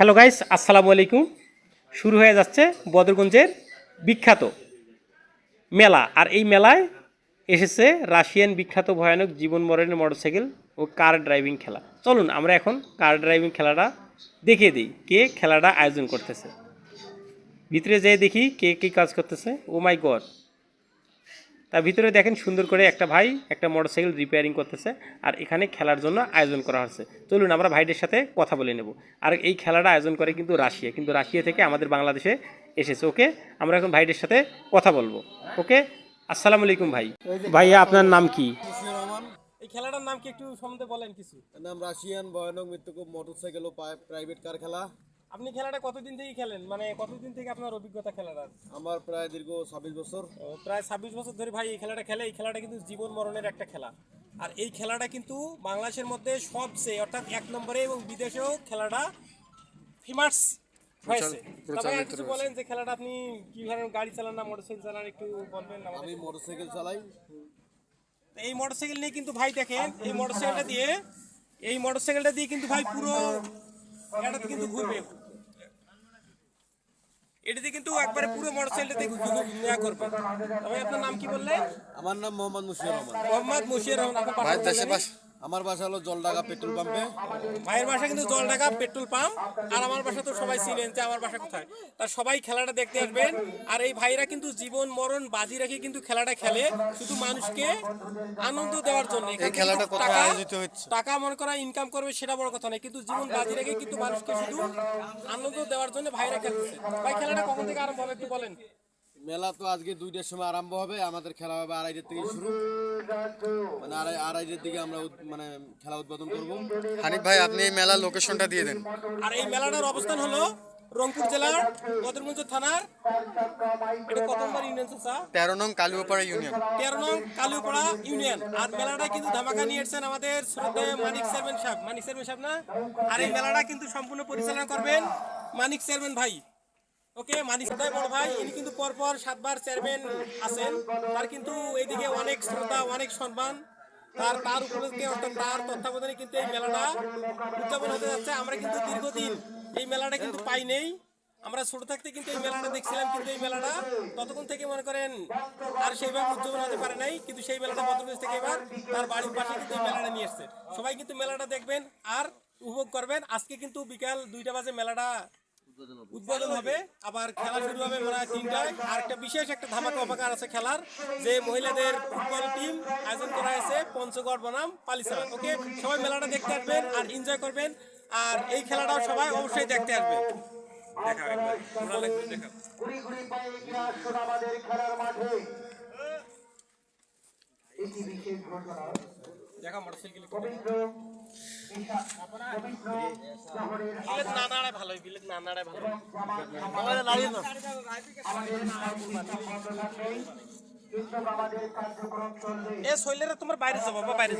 Hello guys, আসসালামু আলাইকুম। শুরু হয়ে যাচ্ছে বদরগঞ্জের বিখ্যাত মেলা। আর এই মেলায় এসেছে রাশিয়ান বিখ্যাত ভয়ানক জীবন মরণের মোটরসাইকেল ও কার ড্রাইভিং খেলা। চলুন, আমরা এখন কার ড্রাইভিং খেলাটা দেখিয়ে দিই, কে খেলাটা আয়োজন করতেছে। ভিতরে যেয়ে দেখি কে কী কাজ করতেছে। ও মাই গড তার ভিতরে দেখেন সুন্দর করে একটা ভাই একটা মোটরসাইকেল রিপেয়ারিং করতেছে আর এখানে খেলার জন্য আয়োজন করা হচ্ছে। চলুন আমরা ভাইদের সাথে কথা বলে নেব। আর এই খেলাটা আয়োজন করে কিন্তু রাশিয়া কিন্তু রাশিয়া থেকে আমাদের বাংলাদেশে এসেছে ওকে? আমরা এখন ভাইদের সাথে কথা বলব ওকে? আসসালামু আলাইকুম ভাই। ভাইয়া আপনার নাম কি? রহমান। এই খেলাটার নাম কি একটু সম্বন্ধে বলেন কিছু? নাম রাশিয়ান ভয়ানক মৃত্যুকূপ মোটরসাইকেল ও প্রাইভেট কার খেলা। আপনি খেলাটা কতদিন থেকে খেলেন? মানে কতদিন থেকে আপনার অভিজ্ঞতা খেলাটার আমার প্রায় দীর্ঘ ছাব্বিশ বছর। প্রায় ছাব্বিশ বছর ধরে ভাই এই খেলাটা খেলে। এই খেলাটা কিন্তু জীবন মরণের একটা খেলা। আর এই খেলাটা কিন্তু বাংলাদেশের মধ্যে সবচেয়ে অর্থাৎ এক নম্বরে এবং বিদেশেও খেলাটা ফেমাস হয়েছে। তবে কিছু বলেন যে খেলাটা আপনি কি ধরনের গাড়ি চালান না মোটরসাইকেল চালান একটু বলবেন আমি মোটরসাইকেল চালাই। এই মোটরসাইকেল নিয়ে কিন্তু ভাই দেখেন এই মোটরসাইকেলটা দিয়ে এই মোটরসাইকেলটা দিয়ে কিন্তু ভাই পুরো এটাতে কিন্তু ঘুরবে। কিন্তু একবারে পুরো মোটরসাইকেলটা দিয়ে ঘুরে করবে তবে আপনার নাম কি বললেন? আমার নাম মোহাম্মদ মুশির রহমান। মোহাম্মদ মুশির রহমান আপনার? আমার বাসা হলো জলডাকা পেট্রোল পাম্পে। ভাইয়ের বাসা কিন্তু জলঢাকা পেট্রোল পাম্প আর আমার বাসা তো সবাই চিনেন যে আমার বাসা কোথায়। তার সবাই খেলাটা দেখতে আসবেন আর এই ভাইরা কিন্তু জীবন মরণ বাজি রেখে কিন্তু খেলাটা খেলে শুধু মানুষকে আনন্দ দেওয়ার জন্য। এই খেলাটা কোথায় আয়োজিত হচ্ছে? টাকা মনে করা ইনকাম করবে সেটা বড় কথা নয় কিন্তু জীবন বাজি রেখে কিন্তু মানুষকে শুধু আনন্দ দেওয়ার জন্য ভাইরা খেলছে। ভাই খেলাটা কখন থেকে আরম্ভ হবে একটু বলেন? মেলা তো আজকে দুইটার সময় আরম্ভ হবে আমাদের খেলা হবে আড়াইটার থেকে শুরু। মানে আড়াই আড়াইটার দিকে আমরা মানে খেলা উদ্বোধন করব। হানিফ ভাই আপনি এই মেলার লোকেশনটা দিয়ে দেন। আর এই মেলাটার অবস্থান হলো রংপুর জেলার বদরগঞ্জ থানার এটা কত নম্বর ইউনিয়ন চাচা তেরো নং কালুয়াপাড়া ইউনিয়ন। তেরো নং কালুপাড়া ইউনিয়ন। আর মেলাটা কিন্তু ধামাকা নিয়ে এসেছেন আমাদের শ্রদ্ধেয় মানিক চেয়ারম্যান সাহেব। মানিক চেয়ারম্যান সাহেব না? আর এই মেলাটা কিন্তু সম্পূর্ণ পরিচালনা করবেন মানিক চেয়ারম্যান ভাই। ওকে, মানিক শ্রদ্ধায় বড় ভাই, ইনি কিন্তু পরপর সাতবার চেয়ারম্যান আছেন। তার কিন্তু এইদিকে অনেক শ্রদ্ধা, অনেক সম্মান। তার তার উপলক্ষে, অর্থাৎ তার তত্ত্বাবধানে কিন্তু এই মেলাটা উদযাপন হতে যাচ্ছে। আমরা কিন্তু দীর্ঘদিন এই মেলাটা কিন্তু পাই নেই। আমরা ছোট থাকতে কিন্তু এই মেলাটা দেখছিলাম, কিন্তু এই মেলাটা ততক্ষণ থেকে মনে করেন আর সেইভাবে উদযাপন হতে পারে নাই, কিন্তু সেই মেলাটা বদরগঞ্জ থেকে এবার। তার বাড়ির পাশে কিন্তু এই মেলাটা নিয়ে এসছে। সবাই কিন্তু মেলাটা দেখবেন আর উপভোগ করবেন। আজকে কিন্তু বিকাল দুইটা বাজে মেলাটা উদ্বোধন হবে। আবার খেলা শুরু হবে মনে হয় তিনটায়। আর একটা বিশেষ একটা ধামাকা অবাকার আছে খেলার, যে মহিলাদের ফুটবল টিম আয়োজন করা হয়েছে পঞ্চগড় বনাম পালিসারা ওকে? সবাই মেলাটা দেখতে আসবেন আর এনজয় করবেন। আর এই খেলাটাও সবাই অবশ্যই দেখতে আসবেন। দেখা দেখা বিশেষ ঘটনা। দেখা পবিত্র শহরের বিলেত না নাড়ায় ভালো। বিলেত না নাড়ায় ভালো। আমাদের কার্যক্রম চলবে। এ শৈলেরা তোমার বাইরে যাব বাবা বাইরে